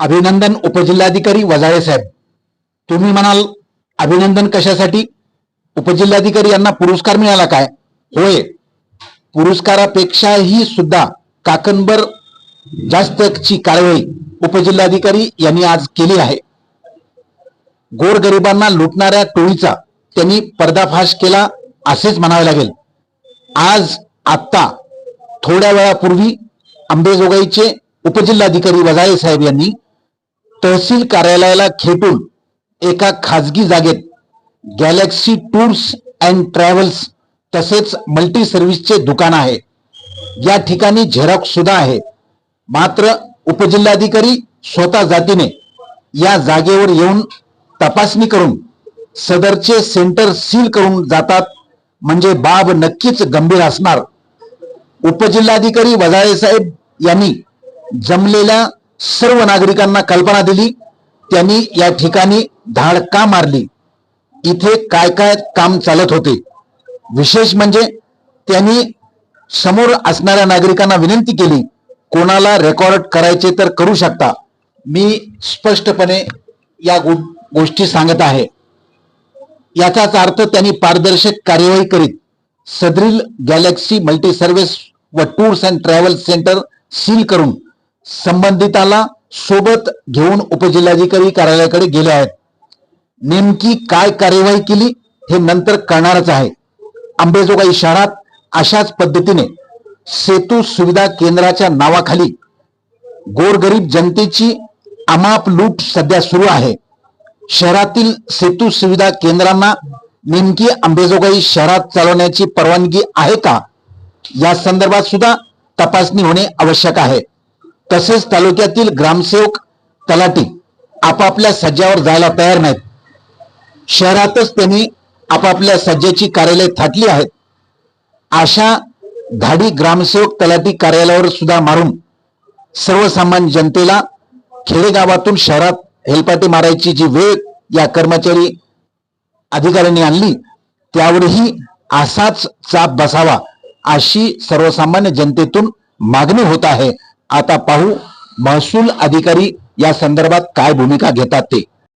अभिनंदन उपजिल्हाधिकारी वजाळे साहेब. तुम्ही म्हणाल अभिनंदन कशासाठी? उपजिल्हाधिकारी यांना पुरस्कार मिळाला काय? होय. पुरस्कारापेक्षाही सुद्धा काकणभर जास्तची कारवाई उपजिल्हाधिकारी यांनी आज केली आहे. गोरगरिबांना लुटणाऱ्या टोळीचा त्यांनी पर्दाफाश केला असेच म्हणावे लागेल. आज आत्ता थोड्या वेळापूर्वी अंबेजोगाईचे उपजिल्हाधिकारी वजाळे साहेब यांनी तहसील कार्यालयाला खेटून एका खाजगी जागेत गॅलेक्सी टूर्स अँड ट्रॅव्हल्स तसेच मल्टी सर्व्हिसचे दुकान आहे. या ठिकाणी झेरॉक्स सुद्धा आहे. मात्र उपजिल्हाधिकारी स्वतः जातीने या जागेवर येऊन तपासणी करून सदरचे सेंटर सील करून जातात म्हणजे बाब नक्कीच गंभीर असणार. उपजिल्हाधिकारी वजाळे साहेब यांनी जमलेल्या सर्व नागरिकांना कल्पना दिली. त्यांनी या ठिकाणी धाड का मारली? इथे काय काय काम चालत होते? विशेष म्हणजे त्यांनी समोर असणाऱ्या नागरिकांना विनंती केली कोणाला रेकॉर्ड करायचे तर करू शकता. मी स्पष्टपणे या गो- गोष्टी सांगत आहे. याचाच अर्थ त्यांनी पारदर्शक कार्यवाही करीत सदरील गॅलेक्सी मल्टी सर्व्हिस व tours and travel centre seal करून संबंधिताला सोबत घेऊन उपजिल्हाधिकारी कार्यालयाकडे गेले आहेत. नेमकी काय कार्यवाही केली हे नंतर कळणारच आहे. अंबेजोगाई शहरात अशाच पद्धतीने सेतू सुविधा केंद्राच्या नावाखाली गोरगरीब जनतेची अमाप लूट सध्या सुरू आहे. शहरातील सेतू सुविधा केंद्रांना नेमकी अंबेजोगाई शहरात चालवण्याची परवानगी आहे का? या संदर्भात सुद्धा तपासणी होणे आवश्यक आहे. तसेच तालुक्यातील ग्रामसेवक तलाठी आपापल्या सज्जावर जायला तयार नाहीत. शहरातच त्यांनी आपापल्या सज्जाची कार्यालय थाटली आहेत अशा धाडी ग्रामसेवक तलाठी कार्यालयावर सुद्धा मारून सर्वसामान्य जनतेला खेडेगावातून शहरात हेलपाटे मारायची जी वेळ या कर्मचारी अधिकाऱ्यांनी आणली त्यावरही असाच चाप बसावा अशी सर्वसामान्य जनतेतून मागणी होत आहे. आता पाहू महसूल अधिकारी या संदर्भात काय भूमिका घेतात ते.